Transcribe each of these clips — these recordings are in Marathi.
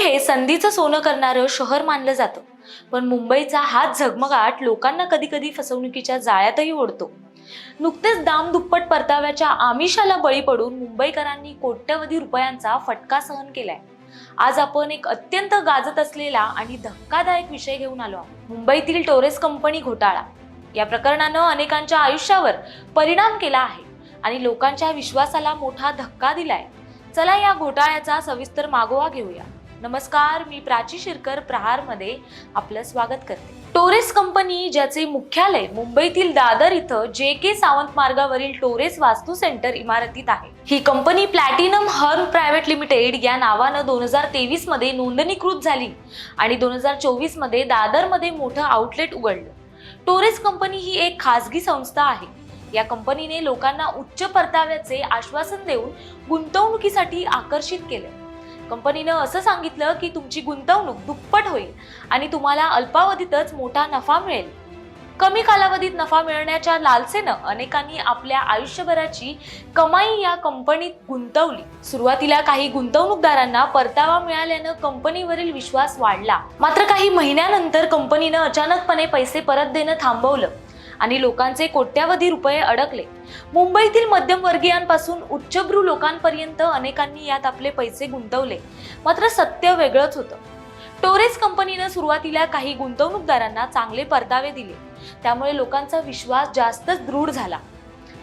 हे संधीचं सोनं करणारं शहर मानलं जातं. पण मुंबईचा हाच झगमगाट लोकांना कधी कधी फसवणुकीच्या जाळ्यातही ओढतो. नुकतेच दाम दुप्पट परताव्याच्या आमिषाला बळी पडून मुंबईकरांनी कोट्यवधी रुपयांचा फटका सहन केलाय. आज आपण एक अत्यंत गाजत असलेला आणि धक्कादायक विषय घेऊन आलो आहोत. मुंबईतील टोरेस कंपनी घोटाळा. या प्रकरणानं अनेकांच्या आयुष्यावर परिणाम केला आहे आणि लोकांच्या विश्वासाला मोठा धक्का दिलाय. चला या घोटाळ्याचा सविस्तर मागोवा घेऊया. नमस्कार मी प्राची शिरकर प्रहारमध्ये आपलं स्वागत करते. टोरेस कंपनी ज्याचे मुख्यालय मुंबईतील दादर इथं जे के सावंत मार्गावरील टोरेस वास्तू सेंटर इमारतीत आहे. ही company platinum Hern private limited या नावानं दोन हजार तेवीसमध्ये नोंदणीकृत झाली आणि दोन हजार चोवीसमध्ये दादरमध्ये मोठं आउटलेट उघडलं. टोरेस कंपनी ही एक खासगी संस्था आहे. या कंपनीने लोकांना उच्च परताव्याचे आश्वासन देऊन गुंतवणुकीसाठी आकर्षित केलं. कंपनीनं असं सांगितलं की तुमची गुंतवणूक दुप्पट होईल आणि तुम्हाला अल्पावधीतच मोठा नफा मिळेल. कमी कालावधीत नफा मिळण्याच्या लालसेनं अनेकांनी आपल्या आयुष्यभराची कमाई या कंपनीत गुंतवली. सुरुवातीला काही गुंतवणूकदारांना परतावा मिळाल्यानं कंपनीवरील विश्वास वाढला. मात्र काही महिन्यानंतर कंपनीनं अचानकपणे पैसे परत देणं थांबवलं. आणि लोकांचे कोट्यावधी रुपये अडकले. मुंबईतील मध्यमवर्गीयांपासून उच्चभ्रू लोकांपर्यंत अनेकांनी यात आपले पैसे गुंतवले. मात्र सत्य वेगळंच होतं. टोरेस कंपनीनं सुरुवातीला काही गुंतवणूकदारांना चांगले परतावे दिले. त्यामुळे लोकांचा विश्वास जास्तच दृढ झाला.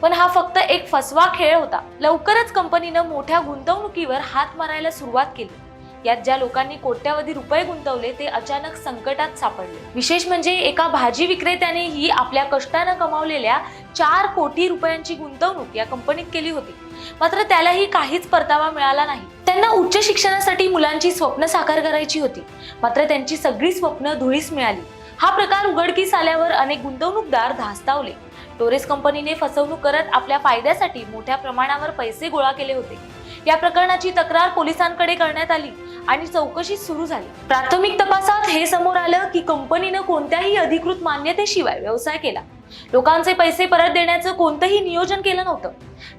पण हा फक्त एक फसवा खेळ होता. लवकरच कंपनीनं मोठ्या गुंतवणुकीवर हात मारायला सुरुवात केली. यात ज्या लोकांनी कोट्यावधी रुपये गुंतवले ते अचानक संकटात सापडले. विशेष म्हणजे एका भाजी विक्रेत्यानेही आपल्या कष्टानं कमावलेल्या चार कोटी रुपयांची गुंतवणूक या कंपनीत केली होती. मात्र त्यालाही काहीच परतावा मिळाला नाही. त्यांना उच्च शिक्षणासाठी मुलांची स्वप्न साकार करायची होती. मात्र त्यांची सगळी स्वप्न धुळीस मिळाली. हा प्रकार उघडकीस आल्यावर अनेक गुंतवणूकदार धास्तावले. टोरेस कंपनीने फसवणूक करत आपल्या फायद्यासाठी मोठ्या प्रमाणावर पैसे गोळा केले होते. या प्रकरणाची तक्रार पोलिसांकडे करण्यात आली. आणि चौकशी सुरू झाली. प्राथमिक तपासात हे समोर आलं की कंपनीनं कोणत्याही अधिकृत मान्यतेशिवाय व्यवसाय केला. लोकांचे पैसे परत देण्याचं कोणतंही नियोजन केलं नव्हतं.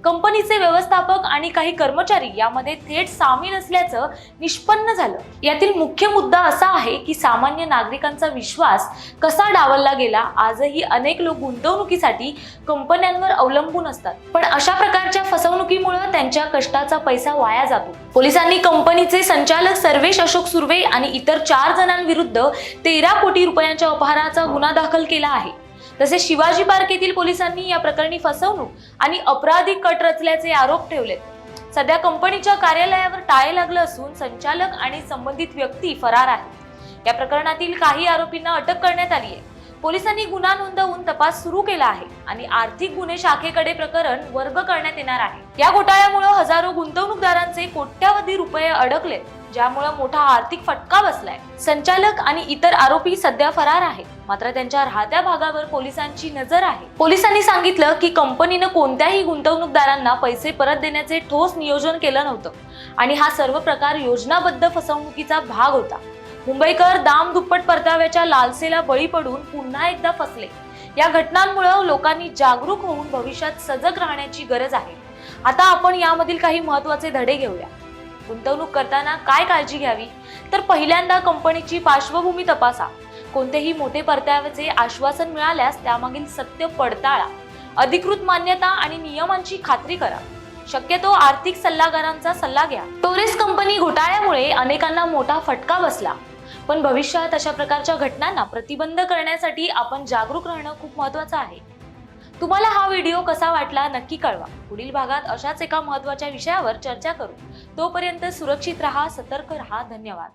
कंपनीचे व्यवस्थापक आणि काही कर्मचारी यामध्ये थेट सामील असल्याचं निष्पन्न झालं. यातील मुख्य मुद्दा असा आहे की सामान्य नागरिकांचा विश्वास कसा डावलला गेला आजही अनेक लोक गुंतवणुकीसाठी कंपन्यांवर अवलंबून असतात. पण अशा प्रकारच्या फसवणुकीमुळे त्यांच्या कष्टाचा पैसा वाया जातो. पोलिसांनी कंपनीचे संचालक सर्वेश अशोक सुर्वे आणि इतर चार जणांविरुद्ध तेरा कोटी रुपयांच्या अपहाराचा गुन्हा दाखल केला आहे. तसेच शिवाजी पार्क येथील पोलिसांनी या प्रकरणी फसवणूक आणि अपराधिक कट रचल्याचे आरोप ठेवलेत सध्या कंपनीच्या कार्यालयावर टाळे लागलं असून संचालक आणि संबंधित व्यक्ती फरार आहेत. या प्रकरणातील काही आरोपींना अटक करण्यात आली आहे. पोलिसांनी गुन्हा नोंदवून तपास सुरू केला आहे आणि आर्थिक गुन्हे शाखेकडे प्रकरण वर्ग करण्यात येणार आहे. या घोटाळ्यामुळे हजारो गुंतवणूकदारांचे कोट्यावधी रुपये अडकले ज्यामुळे मोठा आर्थिक फटका बसलाय. संचालक आणि इतर आरोपी सध्या फरार आहेत. मात्र त्यांच्या राहत्या भागावर पोलिसांची नजर आहे. पोलिसांनी सांगितलं की कंपनीनं कोणत्याही गुंतवणूकदारांना पैसे परत देण्याचे ठोस नियोजन केलं नव्हतं आणि हा सर्व प्रकार योजनाबद्ध फसवणुकीचा भाग होता. मुंबईकर दाम दुप्पट परताव्याच्या लालसेला बळी पडून पुन्हा एकदा फसले. या घटनांमुळे लोकांनी जागरूक होऊन भविष्यात सजग राहण्याची गरज आहे. आता आपण यामधील काही महत्त्वाचे धडे घेऊया. गुंतवणूक करताना काय काळजी घ्यावी? तर पहिल्यांदा कंपनीची पार्श्वभूमी तपासा. कोणतेही मोठे परताव्याचे आश्वासन मिळाल्यास त्यामागील सत्य पडताळा. अधिकृत मान्यता आणि नियमांची खात्री करा. शक्यतो आर्थिक सल्लागारांचा सल्ला घ्या. टोरेस कंपनी घोटाळ्यामुळे अनेकांना मोठा फटका बसला. पण भविष्यात अशा प्रकारच्या घटनांना प्रतिबंध करण्यासाठी आपण जागरूक राहणं खूप महत्वाचं आहे. तुम्हाला हा व्हिडिओ कसा वाटला नक्की कळवा. पुढील भागात अशाच एका महत्त्वाच्या विषयावर चर्चा करू. तोपर्यंत सुरक्षित राहा सतर्क राहा. धन्यवाद.